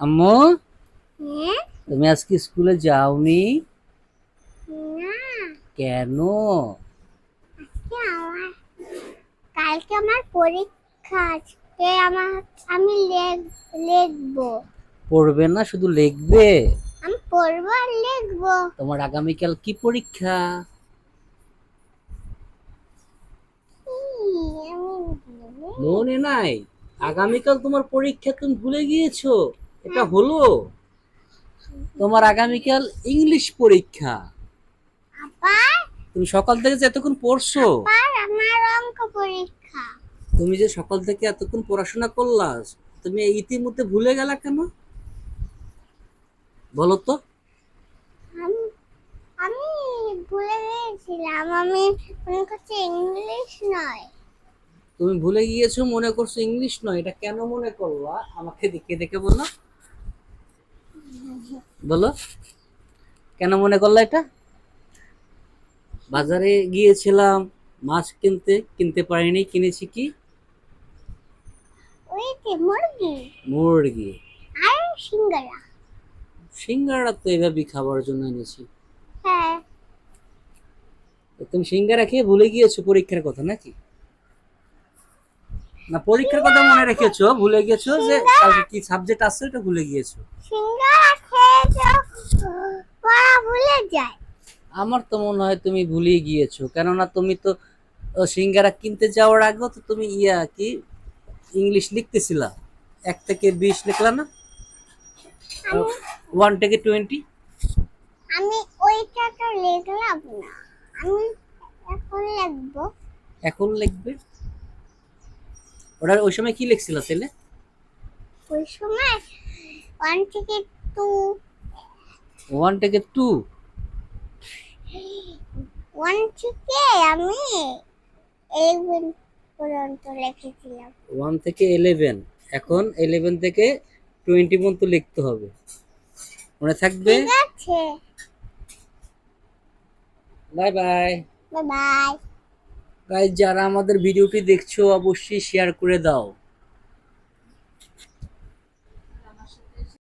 আম্মু? হ্যাঁ? তুমি আজকে স্কুলে যাওনি? কেন? কালকে আমার পরীক্ষা আজকে আমার আমি লেখ- লিখব। পড়বে না শুধু লিখবে? আমি পড়ব আর লিখব। তোমার আগামীকাল কি পরীক্ষা? মনে নাই। আগামীকাল তোমার পরীক্ষা তুমি ভুলে গিয়েছো? এটা হলো তোমার আগামীকাল ইংলিশ পরীক্ষা। তুমি সকাল থেকে যে এতক্ষণ পড়ছো। আমার অঙ্ক পরীক্ষা। তুমি যে সকাল থেকে এতক্ষণ পড়াশোনা করলা তুমি ইতিমধ্যে ভুলে গেলা কেন? বলো তো। আমি আমি ভুলে গিয়েছিলাম আমি মনে করছি ইংলিশ নয়। তুমি ভুলে গিয়েছো মনে করছ ইংলিশ নয় এটা কেন মনে করলা? আমাকে দেখে দেখে বলো। বলো। কেন মনে করলা এটা? বাজারে গিয়েছিলাম মাছ কিনতে কিনতে পারিনি কিনেছি কি? মুরগি। মুরগি। আর সিঙ্গারা। সিঙ্গারা তো এভাবেই খাবার জন্য এনেছি। হ্যাঁ। তুমি সিঙ্গারা খেয়ে ভুলে গিয়েছো পরীক্ষার কথা নাকি? না পরীক্ষার কথা মনে রেখেছো ভুলে গেছো যে কালকে কি সাবজেক্ট আছে ওটা ভুলে গিয়েছো। সিঙ্গারা পড়া ভুলে যায়। আমার তো মনে হয় তুমি ভুলে গিয়েছো কেননা তুমি তো সিঙ্গারা কিনতে যাওয়ার আগেও তো তুমি ইয়া কি ইংলিশ লিখতেছিলা। এক থেকে বিশ লিখলা না? ওয়ান থেকে টোয়েন্টি আমি ওইটা তো লিখলাম না। আমি এখন লিখব। এখন লিখবে? ওটা ওই সময় কি লিখছিলা তাহলে ওই সময় ওয়ান থেকে টু ওয়ান থেকে টু ওয়ান থেকে আমি ইলেভেন পর্যন্ত লিখেছিলাম। ওয়ান থেকে ইলেভেন এখন ইলেভেন থেকে টোয়েন্টি পর্যন্ত লিখতে হবে। মনে থাকবে? Bye bye bye bye guys যারা আমাদের ভিডিওটি দেখছ অবশ্যই শেয়ার করে দাও।